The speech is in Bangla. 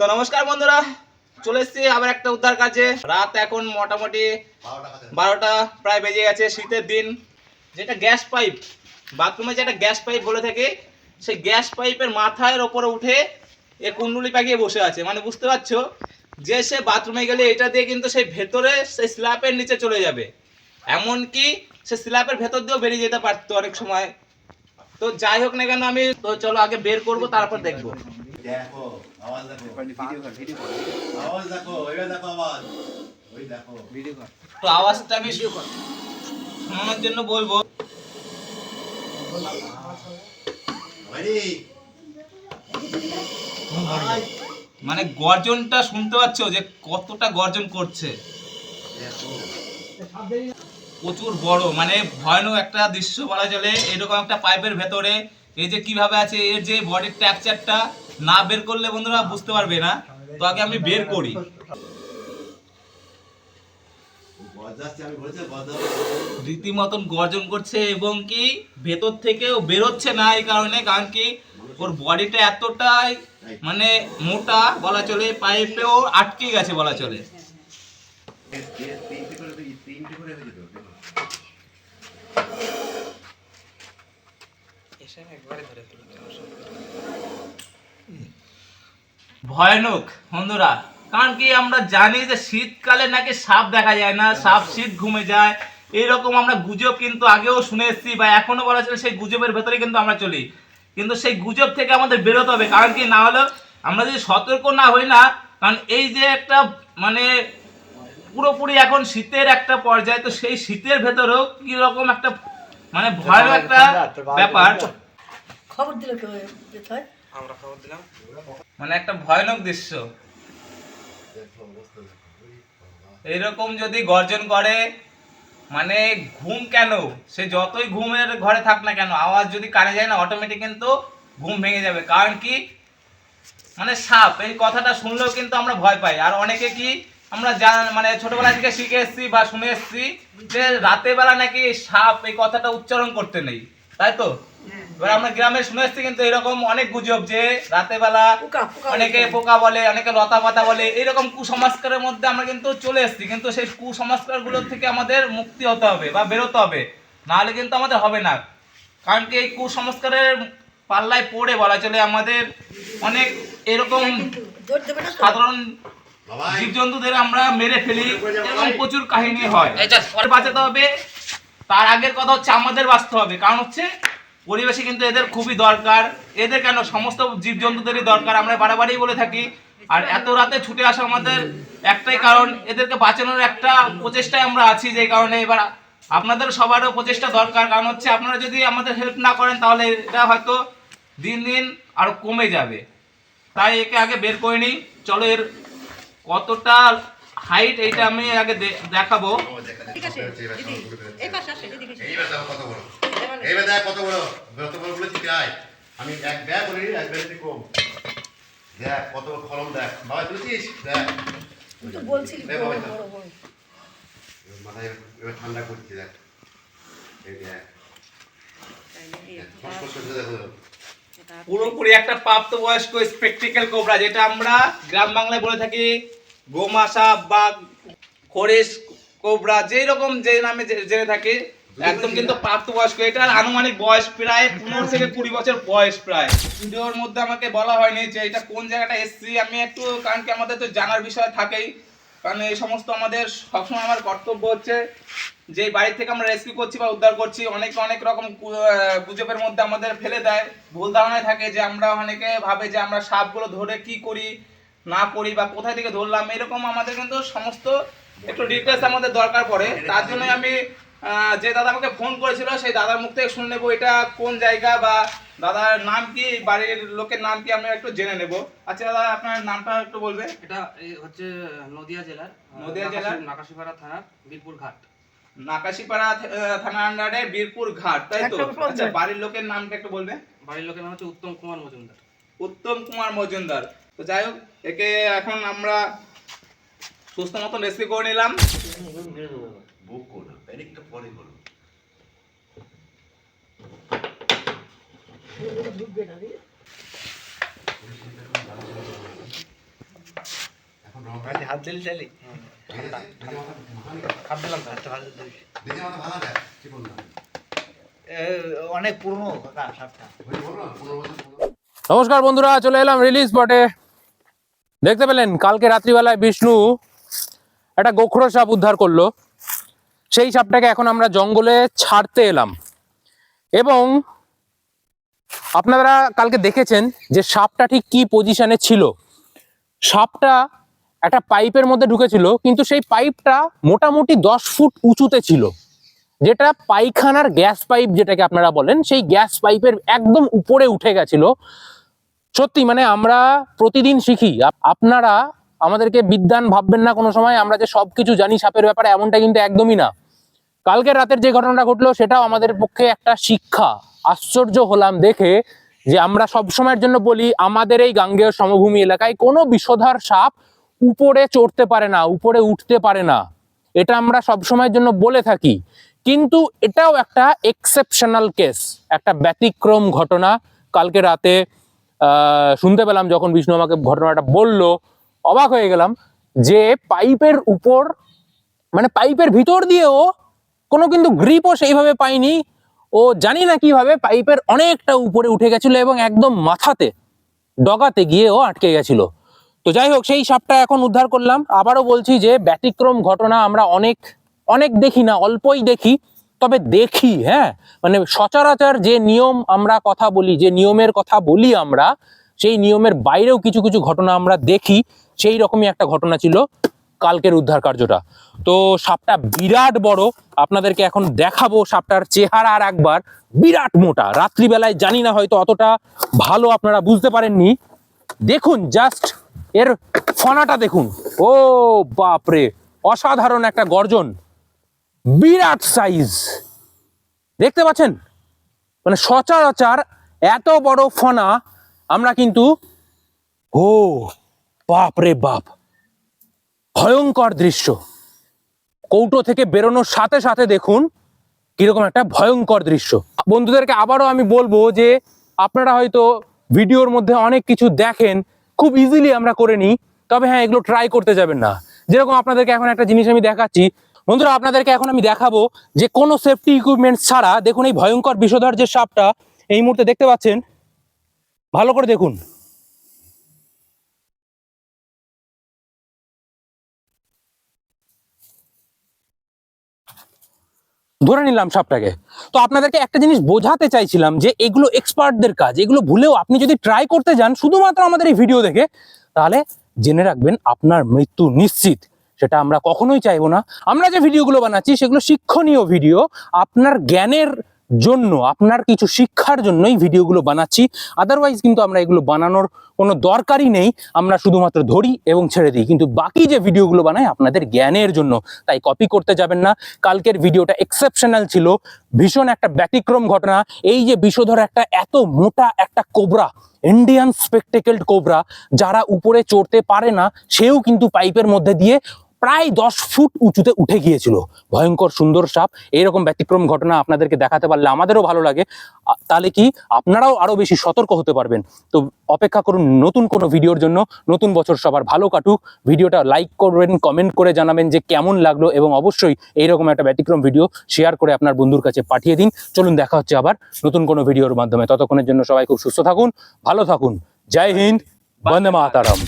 তো নমস্কার বন্ধুরা, চলে এসেছি আবার একটা উদ্ধার কাজে। রাত এখন মোটামুটি বারোটা, প্রায় বেজে গেছে শীতের দিন। যেটা গ্যাস পাইপ, বাথরুমে যেটা গ্যাস পাইপ বলে থাকে, সেই গ্যাস পাইপের মাথার ওপরে উঠে এ কুণ্ডুলি পাকিয়ে বসে আছে। মানে বুঝতে পারছ? যে সে বাথরুমে গেলে এটা দিয়ে কিন্তু সেই ভেতরে সেই স্ল্যাপের নিচে চলে যাবে। এমনকি সে স্ল্যাপের ভেতর দিয়েও বেরিয়ে যেতে পারতো অনেক সময়। তো যাই হোক না কেন আমি, তো চলো আগে বের করব, তারপর দেখব। দেখো আওয়াজ দেখো। আওয়াজ দেখো ওইটা দেখো আওয়াজ। ওই দেখো। তো আওয়াজটা আমি শোনানোর জন্য বলব। ওইরি মানে গর্জনটা শুনতে পাচ্ছ যে কতটা গর্জন করছে। প্রচুর বড় মানে ভয়ানক একটা দৃশ্য বলা চলে। এরকম একটা পাইপের ভেতরে এই যে কীভাবে আছে এর যে বডির ট্যাকচারটা না বের করলে বন্ধুরা বুঝতে পারবে না। তো আগে আমি বের করি। রীতিমতন গর্জন করছে এবং কি ভেতর থেকেও বেরোচ্ছে না এই কারণে, কারণ কি ওর বডিটা এতটাই মানে মোটা বলা চলে পাইপেও আটকে গেছে বলা চলে। তিনটে করে ভয়ানক বন্ধুরা। কারণ কি আমরা জানি যে শীতকালে নাকি সাপ দেখা যায় না সাপ শীত ঘুমে যায়। এইরকম আমরা গুজব কিন্তু আগেও শুনে এসেছি বা এখনও বলা ছিল সেই গুজবের ভেতরে কিন্তু আমরা চলি। কিন্তু সেই গুজব থেকে আমাদের বেরোতে হবে। কারণ কি না হলে আমরা যদি সতর্ক না হই না কারণ এই যে একটা মানে পুরোপুরি এখন শীতের একটা পর্যায়ে তো সেই শীতের ভেতরেও কি রকম একটা মানে ভয়ানক একটা ব্যাপার। খবর দিল কেউ হয়? মানে একটা ভয়ানক দৃশ্য। এইরকম যদি গর্জন করে মানে ঘুম কেন? সে যতই ঘুমের ঘরে থাক না কেন, আওয়াজ যদি কানে যায় না অটোমেটিক কিন্তু ঘুম ভেঙে যাবে। কারণ কি? মানে সাপ, এই কথাটা শুনলেও কিন্তু আমরা ভয় পাই। আর অনেকে কি, আমরা জান মানে ছোটবেলা থেকে শিখে এসেছি বা শুনে এসেছি যে রাতের বেলা নাকি সাপ এই কথাটা উচ্চারণ করতে নেই। তাই তো? এবার আমরা গ্রামে শুনে এসেছি কিন্তু এরকম অনেক গুজব যে রাতের বেলা পোকা পোকা অনেকে পোকা বলে অনেকে লতা পাতা বলে এরকম কুসংস্কারের মধ্যে আমরা কিন্তু চলে এসেছি। কিন্তু সেই কুসংস্কারগুলোর থেকে আমাদের মুক্তি হতে হবে বা বেরোতে হবে। নাহলে কিন্তু আমাদের হবে না। কারণ কি এই কুসংস্কারের পাল্লায় পড়ে বলা চলে আমাদের অনেক এরকম দৌড় দেবে না তো? সাধারণ জীবজন্তুদের আমরা মেরে ফেলি এরকম প্রচুর কাহিনী হয়। বাঁচাতে হবে। তার আগের কথা হচ্ছে আমাদের বাঁচতে হবে। কারণ হচ্ছে পরিবেশে কিন্তু এদের খুবই দরকার। এদের কেন? সমস্ত জীবজন্তুদেরই দরকার আমরা বারবারই বলে থাকি। আর এত রাতে ছুটে আসা আমাদের একটাই কারণ এদেরকে বাঁচানোর একটা প্রচেষ্টায় আমরা আছি যে কারণে। এবার আপনাদের সবারও প্রচেষ্টা দরকার কারণ হচ্ছে আপনারা যদি আমাদের হেল্প না করেন তাহলে এটা হয়তো দিন দিন আরও কমে যাবে। তাই একে আগে বের করে নিই। চলো এর কতটা হাইট এইটা আমি আগে দে- দেখাবো। ঠিক আছে এইবার দেখো কত বড়। কত বড় বলেছি গাই আমি এক ব্যাগ বলি এক ব্যাগ কম। দেখ কত বড় কলম দেখ। বাবা তুলছিস? দেখ। তুই তো বলছিলি বড় বড় বড়। এবার মাথায় এবার ঠান্ডা করছি দেখ। এই দেখো। পুরোপুরি একটা প্রাপ্তবয়স্ক স্পেকটিক্যাল কোবরা যেটা আমরা গ্রাম বাংলায় বলে থাকি গোমাসা বা খরেশ কোবরা যেই রকম যে নামে জেনে থাকি একদম কিন্তু প্রাপ্তবয়স্ক। এটার আনুমানিক বয়স প্রায় পনেরো থেকে কুড়ি বছর বয়স প্রায়। ভিডিওর মধ্যে আমাকে বলা হয়নি যে এটা কোন জায়গাটা এসছি। আমি একটু, কারণ কি আমাদের তো জানার বিষয় থাকেই। কারণ এই সমস্ত আমাদের সবসময় আমার কর্তব্য হচ্ছে যে বাড়ি থেকে আমরা রেস্কিউ করছি বা উদ্ধার করছি। অনেকে, অনেক রকম গুজবের মধ্যে আমাদের ফেলে দেয়। ভুল ধারণায় থাকে যে আমরা অনেকে ভাবে যে আমরা সাপগুলো ধরে কি করি, না করি বা কোথায় থেকে ধরলাম। এরকম আমাদের কিন্তু সমস্ত একটু ডিটেলস আমাদের দরকার পড়ে। তার জন্য আমি যে দাদা আমাকে ফোন করেছিল সেই দাদার মুখ থেকে শুনে নেব এটা কোন জায়গা বা দাদার নাম কি বাড়ির লোকের নাম কি আমরা একটু জেনে নেব। আচ্ছা দাদা আপনার নামটা একটু বলবে এটা হচ্ছে নদিয়া জেলার নদিয়া জেলার? নাকাশিপাড়া থানার বীরপুর ঘাট। নাকাশিপাড়া আহ, থানা আন্ডারে বীরপুর ঘাট তাই তো? আচ্ছা বাড়ির লোকের নামটা একটু বলবে বাড়ির লোকের নাম হচ্ছে উত্তম কুমার মজুমদার। উত্তম কুমার মজুমদার। তো যাই হোক একে এখন আমরা সুস্থ মতন রেসিপি করে নিলাম। পরে করো ঢুকবে না রে হাত দিলি চালি খাপ দিলাম। তো দিদি মাথা ভালো দেখ চিকন না অনেক পুরনো কাকা সাপটা। ওই যে বললাম পনেরো বছর পুরনো। নমস্কার বন্ধুরা চলে এলাম রিলিজ স্পটে দেখতে পেলেন কালকে রাত্রিবেলায় বিষ্ণু একটা গোখরো সাপ উদ্ধার করল। সেই সাপটাকে এখন আমরা জঙ্গলে ছাড়তে এলাম। এবং আপনারা কালকে দেখেছেন যে সাপটা ঠিক কি পজিশনে ছিল। সাপটা একটা পাইপের মধ্যে ঢুকেছিল, কিন্তু সেই পাইপটা মোটামুটি দশ ফুট উঁচুতে ছিল। যেটা পায়খানার গ্যাস পাইপ যেটাকে আপনারা বলেন, সেই গ্যাস পাইপের একদম উপরে উঠে গেছিল। সত্যি মানে আমরা প্রতিদিন শিখি। আপ- আপনারা আমাদেরকে বিদ্যান ভাববেন না কোনো সময়, আমরা যে সবকিছু জানি সাপের ব্যাপারে, এমনটা কিন্তু একদমই না। কালকে রাতের যে ঘটনাটা ঘটলো, সেটাও আমাদের পক্ষে একটা শিক্ষা। আশ্চর্য হলাম দেখে যে আমরা সব সময়ের জন্য বলি, আমাদের এই গাঙ্গেয় সমভূমি এলাকায় কোনো বিষধর সাপ উপরে চড়তে পারে না, উপরে উঠতে পারে না। এটা আমরা সব সময়ের জন্য বলে থাকি। কিন্তু এটাও একটা এক্সেপশনাল কেস একটা ব্যতিক্রম ঘটনা। কালকে রাতে শুনতে পেলাম যখন বিষ্ণু আমাকে ঘটনাটা বলল, অবাক হয়ে গেলাম যে পাইপের উপর মানে পাইপের ভিতর দিয়েও কোনো কিন্তু গ্রিপও সেইভাবে পাইনি। ও জানি না কীভাবে পাইপের অনেকটা উপরে উঠে গেছিল এবং একদম মাথাতে, ডগাতে গিয়ে ও আটকে গেছিল। তো যাই হোক, সেই সাপটা এখন উদ্ধার করলাম। আবারও বলছি যে ব্যতিক্রম ঘটনা আমরা অনেক অনেক দেখি না, অল্পই দেখি, তবে দেখি হ্যাঁ। মানে সচরাচর যে নিয়ম আমরা কথা বলি, যে নিয়মের কথা বলি আমরা, সেই নিয়মের বাইরেও কিছু কিছু ঘটনা আমরা দেখি, সেই রকমই একটা ঘটনা ছিল। কালকের উদ্ধার কার্যটা। তো সাপটা বিরাট বড়। আপনাদেরকে এখন দেখাবো সাপটার চেহারা আর একবার। বিরাট মোটা। রাত্রিবেলায় জানি না হয়তো অতটা ভালো আপনারা বুঝতে পারেননি। দেখুন জাস্ট এর ফনাটা দেখুন। ও বাপরে! অসাধারণ একটা গর্জন। বিরাট সাইজ দেখতে পাচ্ছেন? মানে সচরাচর এত বড় ফনা আমরা কিন্তু ও বাপ রে বাপ! ভয়ঙ্কর দৃশ্য। কৌটো থেকে বেরোনোর সাথে সাথে দেখুন কীরকম একটা ভয়ঙ্কর দৃশ্য। বন্ধুদেরকে আবারও আমি বলব যে, আপনারা হয়তো ভিডিওর মধ্যে অনেক কিছু দেখেন, খুব ইজিলি আমরা করে নিই, তবে হ্যাঁ এগুলো ট্রাই করতে যাবেন না। যেরকম আপনাদেরকে এখন একটা জিনিস আমি দেখাচ্ছি, বন্ধুরা আপনাদেরকে এখন আমি দেখাবো যে কোনো সেফটি ইকুইপমেন্ট ছাড়া, দেখুন এই ভয়ঙ্কর বিষধর যে সাপটা, এই মুহূর্তে দেখতে পাচ্ছেন, ভালো করে দেখুন। ধরে নিলাম সবটাকে। তো আপনাদেরকে একটা জিনিস বোঝাতে চাইছিলাম যে এগুলো এক্সপার্টদের কাজ, এগুলো ভুলেও আপনি যদি ট্রাই করতে যান, শুধুমাত্র আমাদের এই ভিডিও দেখে, তাহলে জেনে রাখবেন আপনার মৃত্যু নিশ্চিত। সেটা আমরা কখনোই চাইব না। আমরা যে ভিডিওগুলো বানাচ্ছি, সেগুলো শিক্ষণীয় ভিডিও আপনার জ্ঞানের জন্য, আপনার কিছু শিক্ষার জন্যই ভিডিওগুলো বানাচ্ছি। আদারওয়াইজ কিন্তু আমরা এগুলো বানানোর কোনো দরকারই নেই। আমরা শুধুমাত্র ধরি এবং ছেড়ে দিই। কিন্তু বাকি যে ভিডিওগুলো বানাই আপনাদের জ্ঞানের জন্য। তাই কপি করতে যাবেন না। কালকের ভিডিওটা এক্সেপশনাল ছিল। ভীষণ একটা ব্যতিক্রম ঘটনা। এই যে বিষধর একটা এত মোটা একটা কোবরা ইন্ডিয়ান স্পেকটেকেলড কোবরা, যারা উপরে চড়তে পারে না, সেও কিন্তু পাইপের মধ্যে দিয়ে প্রায় দশ ফুট উঁচুতে উঠে গিয়েছিল। ভয়ঙ্কর সুন্দর সাপ। এইরকম ব্যতিক্রম ঘটনা আপনাদেরকে দেখাতে পারলে আমাদেরও ভালো লাগে। তাহলে কি আপনারাও আরও বেশি সতর্ক হতে পারবেন। তো অপেক্ষা করুন নতুন কোনো ভিডিওর জন্য। নতুন বছর সবার ভালো কাটুক। ভিডিওটা লাইক করবেন কমেন্ট করে জানাবেন যে কেমন লাগল এবং অবশ্যই এইরকম একটা ব্যতিক্রম ভিডিও শেয়ার করে আপনার বন্ধুর কাছে পাঠিয়ে দিন। চলুন দেখা হচ্ছে আবার নতুন কোনো ভিডিওর মাধ্যমে। ততক্ষণের জন্য সবাই খুব সুস্থ থাকুন, ভালো থাকুন। জয় হিন্দ, বন্দে মাতারাম।